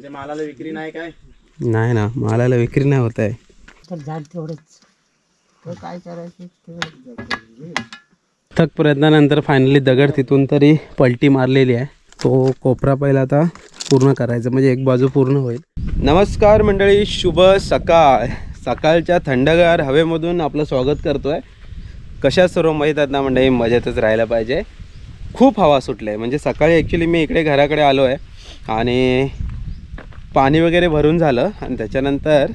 म्हणजे मालाला विक्री नाही काय? नाही ना मालाला विक्री नाही होत आहे. तर झाड तेवढंच. तर काय करायचं ते थक प्रयत्नानंतर फायनली दगड तिथून तरी पलटी मारलेली आहे. तो कोपरा पहिला आता पूर्ण करायचा म्हणजे एक बाजू पूर्ण होईल. नमस्कार मंडळी शुभ सकाळ. सकाळच्या थंडगार हवेमधून आपलं स्वागत करतो आहे कशा सर्व माहीत आहेत ना मंडळी मजेतच राहायला पाहिजे. खूप हवा सुटली आहे म्हणजे सकाळी ॲक्च्युली मी इकडे घराकडे आलो आहे आणि पाणी वगैरे भरून झालं आणि त्याच्यानंतर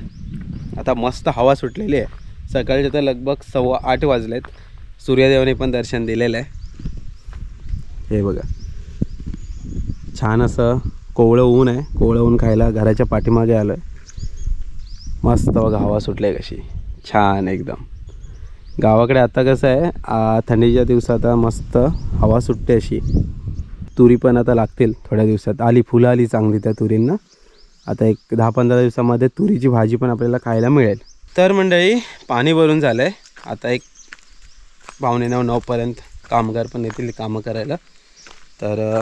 आता मस्त हवा सुटलेली आहे. सकाळचे तर लगभग सव्वा आठ वाजलेत. सूर्यदेवाने पण दर्शन दिलेलं आहे. हे बघा. छान असं कोवळं ऊन आहे. कोवळं ऊन खायला घराच्या पाठीमागे आलं आहे मस्त बघा हवा सुटली आहे कशी. छान एकदम. गावाकडे आता कसं आहे थंडीच्या दिवसात आता मस्त हवा सुटते अशी. तुरी पण आता लागतील थोड्या दिवसात. आली फुलं आली चांगली त्या तुरींना. आता एक दहा पंधरा दिवसामध्ये तुरीची भाजी पण आपल्याला खायला मिळेल. तर मंडळी पाणी भरून झालं आहे आता एक पावणे नऊ नऊपर्यंत कामगार पण येतील कामं करायला. तर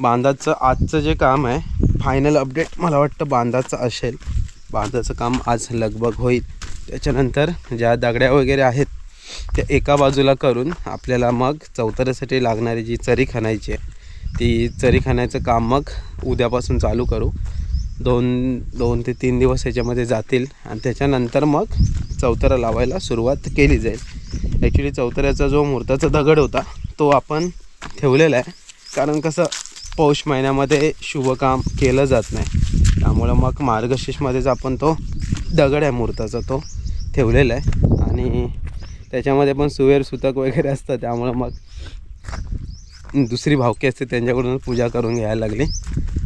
बांधाचं आजचं जे काम आहे फायनल अपडेट मला वाटतं बांधाचं असेल. बांधाचं काम आज लगभग होईल. त्याच्यानंतर ज्या दगड्या वगैरे आहेत त्या एका बाजूला करून आपल्याला मग चौतऱ्यासाठी लागणारी जी चरी खणायची आहे ती चरी खाण्याचं काम मग उद्यापासून चालू करू. दोन दोन ते तीन दिवस याच्यामध्ये जातील आणि त्याच्यानंतर मग चौतरा लावायला सुरुवात केली जाईल. ॲक्च्युली चौतऱ्याचा जो मूर्ताचा दगड होता तो आपण ठेवलेला आहे. कारण कसं पौष महिन्यामध्ये शुभकाम केलं जात नाही. त्यामुळं मग मार्गशीर्षमध्येच आपण तो दगड आहे मूर्ताचा तो ठेवलेला आहे. आणि त्याच्यामध्ये पण सुवेर सुतक वगैरे असतं त्यामुळं मग दुसरी भावकी असते त्यांच्याकडून पूजा करून घ्यायला लागली.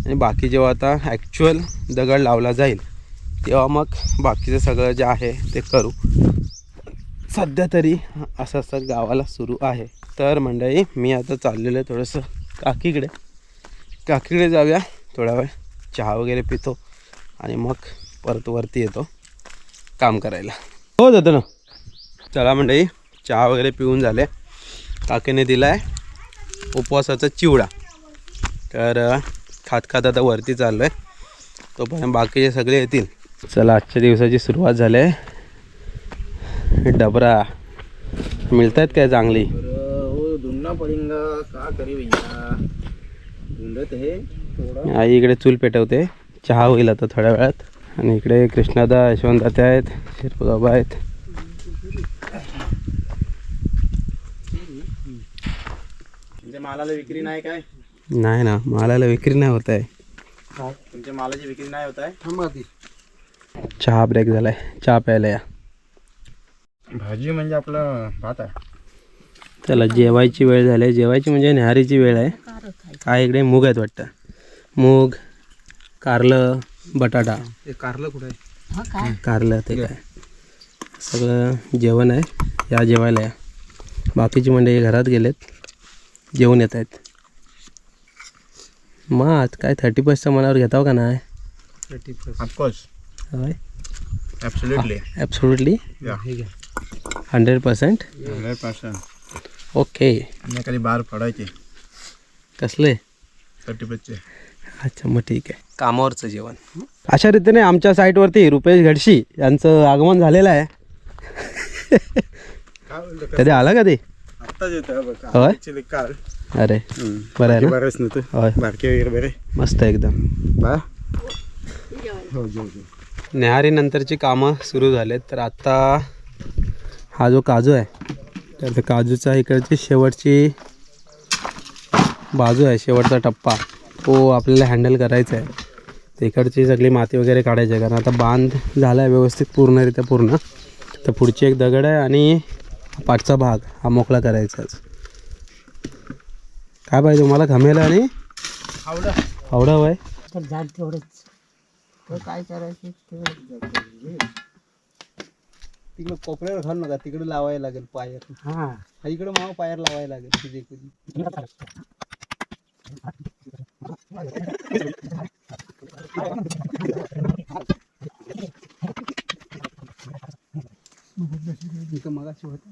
आणि बाकी जेव्हा आता ॲक्च्युअल दगड लावला जाईल तेव्हा मग बाकीचं सगळं जे आहे ते करू. सध्या तरी असं असं गावाला सुरू आहे. तर मंडळी मी आता चाललेलं आहे थोडंसं काकीकडे. काकीकडे जाऊया थोडा वेळ चहा वगैरे पितो आणि मग परत वरती येतो काम करायला. हो जातो ना चला मंडळी चहा वगैरे पिऊन झाले. काकीने दिला आहे उपवासाचा चिवडा. तर खात खात आता वरती चाललो आहे तोपर्यंत बाकीचे सगळे येतील. चला आजच्या दिवसाची सुरुवात झाली आहे. डबरा. मिळत आहेत काय चांगली? हो आई इकडे चूल पेटवते. चहा होईल आता थोड्या वेळात. आणि इकडे कृष्णादा यशवंताते आहेत. शिरपगाबा आहेत. म्हणजे मालाला विक्री नाही काय? नाही ना मालाला विक्री नाही होत आहे. तुमच्या मालाची विक्री नाही होत आहे? चहा ब्रेक झालाय. चहा प्यायला या. भाजी म्हणजे आपलं भात आहे. चला जेवायची वेळ झाली आहे. जेवायची म्हणजे न्याहारीची वेळ आहे. काय इकडे मूग आहेत वाटतं. मूग कारलं बटाटा. ते कारलं कुठं आहे? हा कारलं ते काय. सगळं जेवण आहे. या जेवायला या. बाकीची मंडळी घरात गेलेत. जेवण येत आहेत. मग आज काय थर्टी पर्सेंटच्या मनावर घेताव का नाही? थर्टी ऑफकोर्स होय. ॲब्सोल्युटली ॲब्सोल्युटली या hundred percent hundred percent okay खाली बार पडायचे. कसले? थर्टी पेजचे अच्छा मग ठीक आहे. कामावरचं जेवण. अशा रीतीने आमच्या साईटवरती रुपेश घडशी यांचं आगमन झालेलं आहे. कधी आला का ते? आत्ताच येतं काल. अरे बरं आहे ना? बरेच नव्हतं होय. बारके वगैरे बरे? मस्त एकदम. बा? हो जेव जेव. न्याहारीनंतरची कामं सुरू झालेत तर आत्ता हा जो काजू आहे तर त्या काजूचा इकडची शेवटची बाजू आहे शेवटचा टप्पा. तो आपल्याला हँडल करायचा आहे. तर इकडची सगळी माती वगैरे काढायची आहे कारण आता बांध झाला आहे व्यवस्थित पूर्णरित्या पूर्ण. तर पुढची एक दगड आहे आणि पाठचा भाग हा मोकळा करायचाच. काय पाहिजे तुम्हाला? घमेला आणि आवडा आवडा आहे तर झाड तेवढंच. तर काय करायचं तिकडे कोपऱ्यावर घाल नका तिकडे लावायला लागेल पायर. हा. इकडे माव पायर लावायला लागेल तुझे कधी. मगाशी होतं.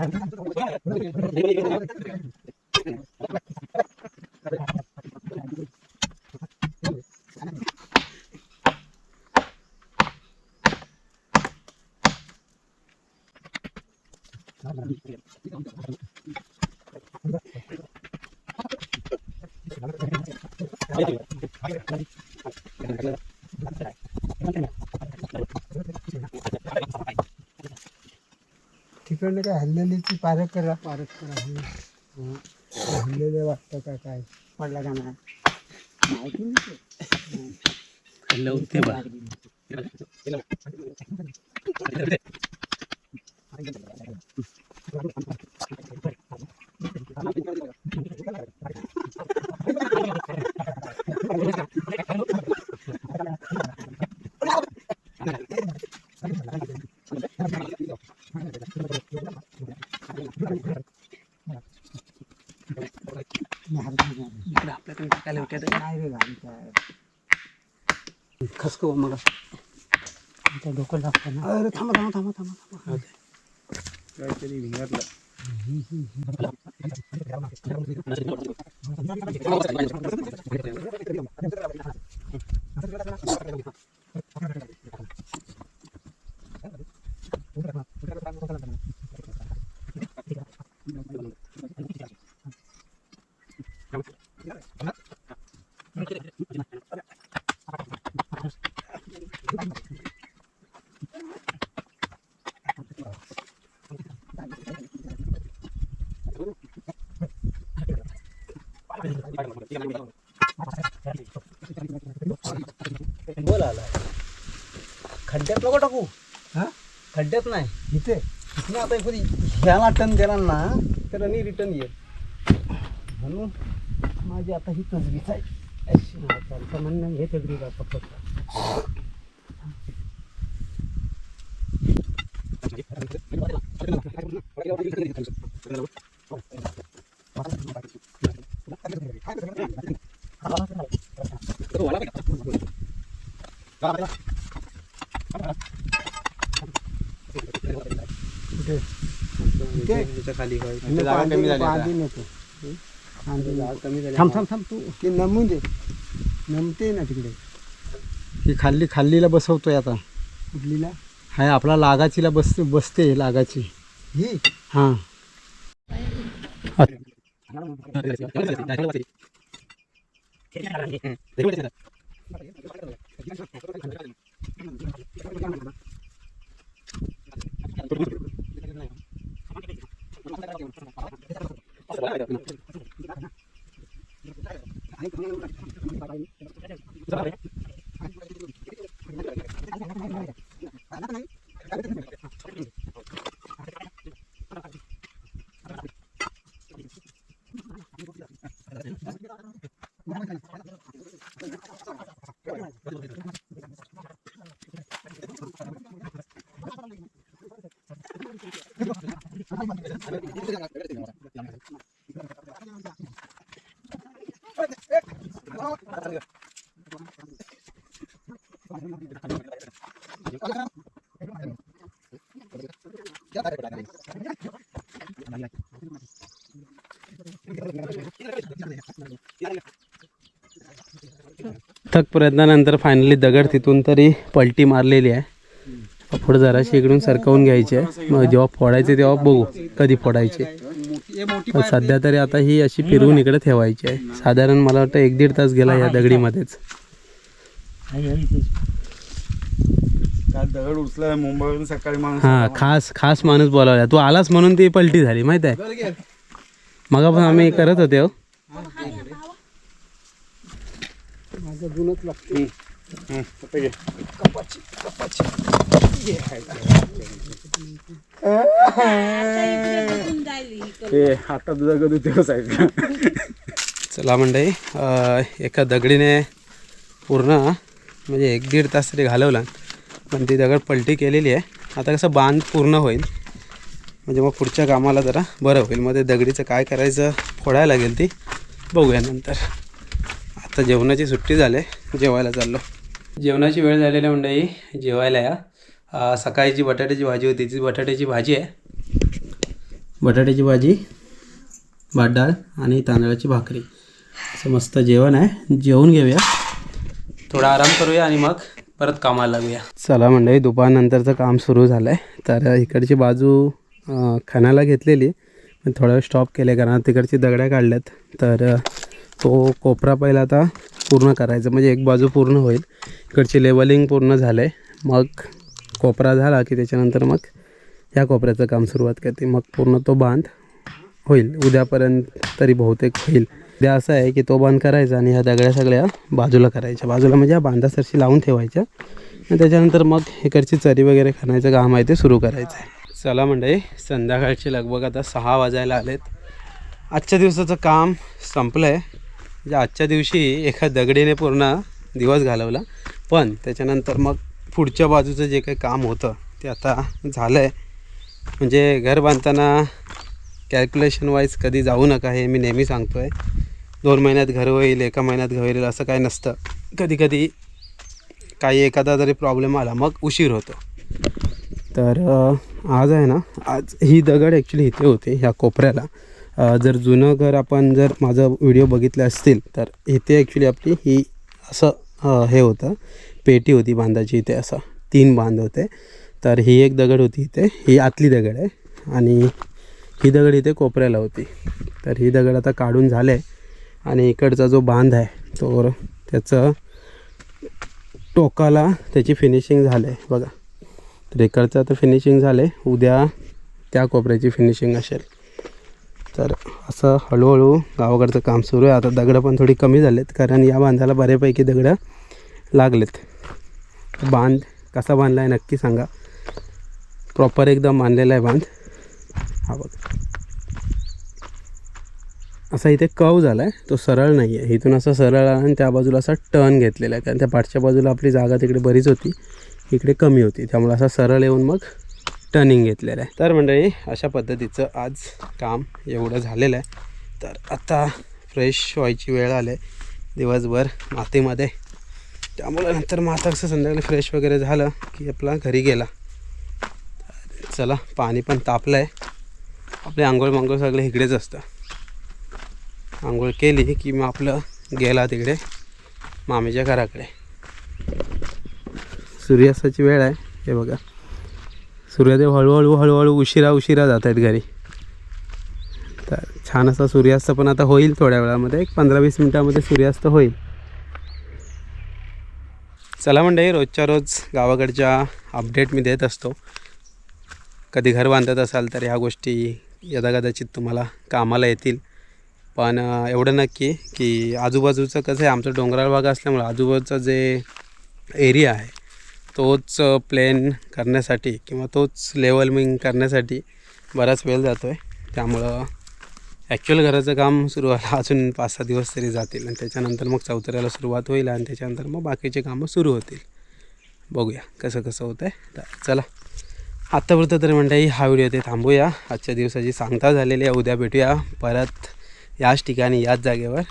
ಅದು ಅಂತ तिकडनं काय हल्लेलीची पारख करा. पारख करा हं. हल्लेले वाटतं का काय? पडला का नाही? माहिती नाही नाही रे खसको मग आता डोकं लागतं ना अरे थांबा थांबा थांबा थांबा थांबा काहीतरी भिंगारलं बोल आला खड्ड्यात नको टाकू. हा? खड्ड्यात नाही. इथे? इथनं आता एखादी ह्याला टन दिला ना तर आणि रिटर्न ये म्हणून माझी आता ही तसबीच आहे. त्यांचं म्हणणं हे दगडी का फक्त कुठे इथे? त्याच्या खाली जागा कमी झाली आता. बांधून नको. बांधून नको. कमी झाली थांब थांब थांब तू ते नमून दे. नमते ना तिकडे. ही खाल्ली खाल्लीला बसवतोय आता. कुठलीला? हाय आपला लागाचीला बस बसते लागाची. ही? हां. Terima kasih. थक प्रयत्नानंतर फायनली दगड तिथून तरी पलटी मारलेली आहे. पुढे जराशी इकडून सरकवून घ्यायची आहे. मग जेव्हा फोडायचे तेव्हा बघू कधी फोडायचे. पण सध्या तरी आता ही अशी फिरवून इकडे ठेवायची आहे. साधारण मला वाटतं एक दीड तास गेला या दगडीमध्येच. काल दगड उचला मुंबईवरून सकाळी माणूस हा खास खास माणूस बोलावला. तू आलास म्हणून ती पलटी झाली माहीत आहे. मग पण आम्ही करत होते हो. माझं जुनच लागते ते आता तुझा होते हो आहे चला मंडई एका दगडीने पूर्ण म्हणजे एक दीड तास तरी घालवला पण ती दगड पलटी केलेली आहे. आता कसं बांध पूर्ण होईल म्हणजे मग पुढच्या कामाला जरा बरं होईल. मग ते दगडीचं काय करायचं फोडायला लागेल ती बघूया नंतर. आता जेवणाची सुट्टी झाली जेवायला चाललो. जेवणाची वेळ झालेली आहे जेवायला या. सकाळी जी बटाट्याची भाजी होती. ती बटाट्याची भाजी आहे. बटाट्याची भाजी भात डाळ आणि तांदळाची भाकरी. असं मस्त जेवण आहे. जेवून घेऊया. थोडा आराम करूया आणि मग परत कामाला लागूया. चला मंडळी दुपारनंतरचं काम सुरू झालं आहे तर इकडची बाजू खाण्याला घेतलेली. पण थोडा वेळ स्टॉप केले कारण तिकडची दगड्या काढल्यात. तर तो कोपरा पहिला आता पूर्ण करायचा. म्हणजे एक बाजू पूर्ण होईल. इकडची लेवलिंग पूर्ण झालं आहे मग कोपरा झाला की त्याच्यानंतर मग ह्या कोपऱ्याचं काम सुरुवात करते. मग पूर्ण तो बांध होईल. उद्यापर्यंत तरी बहुतेक होईल. उद्या असं आहे की तो बांध करायचा आणि ह्या दगड्या सगळ्या बाजूला करायच्या. बाजूला म्हणजे ह्या बांधासरशी लावून ठेवायच्या. आणि त्याच्यानंतर मग इकडची चरी वगैरे खाण्याचं काम आहे ते सुरू करायचं आहे. चला म्हणजे संध्याकाळचे लगभग आता सहा वाजायला आलेत. आजच्या दिवसाचं काम संपलं आहे म्हणजे आजच्या दिवशी एका दगडीने पूर्ण दिवस घालवला. पण त्याच्यानंतर मग पुढच्या बाजूचं जे काही काम होतं ते आता झालं आहे म्हणजे घर बांधताना कॅल्क्युलेशन वाईज कधी जाऊ नका हे मी नेहमी सांगतो आहे दोन महिन्यात घर होईल एका महिन्यात घर होईल असं काही नसतं. कधी कधी काही एखादा जरी प्रॉब्लेम आला मग उशीर होतो. तर आज आहे ना आज ही दगड ॲक्च्युली इथे होते ह्या कोपऱ्याला. जर जुनं घर आपण जर माझा व्हिडिओ बघितले असतील तर इथे ॲक्च्युली आपली ही असं हे होतं. पेटी होती बांधाची इथे असं. तीन बांध होते. तर ही एक दगड होती इथे. ही आतली दगड आहे. आणि ही दगड इथे कोपऱ्याला होती. तर ही दगड आता काढून झाले. आणि इकडचा जो बांध आहे तो त्याचं टोकाला त्याची फिनिशिंग झालं. आहे बघा. तर इकडचं आता फिनिशिंग झालं. आहे उद्या त्या कोपऱ्याची फिनिशिंग असेल. तर असं हळूहळू गावाकडचं काम सुरू आहे. आता दगडं पण थोडी कमी झालेत. कारण या बांधाला बऱ्यापैकी दगडं लागलेत. बांध कसा बांधला आहे नक्की सांगा. प्रॉपर एकदम बांधलेला आहे बांध. हा बघ. असा इथे कव झाला आहे तो सरळ नाही आहे इथून असा सरळ आला आणि त्या बाजूला असा टर्न घेतलेला आहे. कारण त्या पाठच्या बाजूला आपली जागा तिकडे बरीच होती. इकडे कमी होती. त्यामुळे असा सरळ येऊन मग टर्निंग घेतलेलं आहे. तर मंडळी अशा पद्धतीचं आज काम एवढं झालेलं आहे. तर आता फ्रेश व्हायची वेळ आली आहे. दिवसभर मातीमध्ये त्यामुळे नंतर मग आता कसं संध्याकाळी फ्रेश वगैरे झालं की आपला घरी गेला. चला पाणी पण तापलं आहे आपले आंघोळ मांघोळ सगळे इकडेच असतं. आंघोळ केली की मग आपलं गेला तिकडे मामीच्या घराकडे. सूर्यास्ताची वेळ आहे हे बघा. सूर्यदेव हळूहळू हळूहळू उशिरा उशिरा जात आहेत घरी. तर छान असा सूर्यास्त पण आता होईल थोड्या वेळामध्ये एक पंधरा वीस मिनटामध्ये सूर्यास्त होईल. चला मंडळी रोजच्या रोज गावाकडच्या अपडेट मी देत असतो. कधी घर बांधत असाल तर ह्या गोष्टी यदाकदाचित तुम्हाला कामाला येतील. पण एवढं नक्की की आजूबाजूचं कसं आहे आमचं डोंगराळ भाग असल्यामुळं आजूबाजूचा जे एरिया आहे तोच प्लेन करण्यासाठी किंवा तोच लेवलमिंग करण्यासाठी बराच वेळ जातो आहे त्यामुळं ॲक्च्युअल घराचं काम सुरू व्हायला अजून पाच सहा दिवस तरी जातील आणि त्याच्यानंतर मग चौथऱ्याला सुरुवात होईल आणि त्याच्यानंतर मग बाकीचे कामं सुरू होतील. बघूया कसं कसं होतं आहे तर चला आत्तापुरतं तरी म्हणता हा व्हिडिओ ते थांबूया. आजच्या दिवसाची सांगता झालेली आहे उद्या भेटूया. परत याच ठिकाणी याच जागेवर.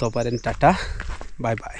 तोपर्यंत टाटा बाय बाय.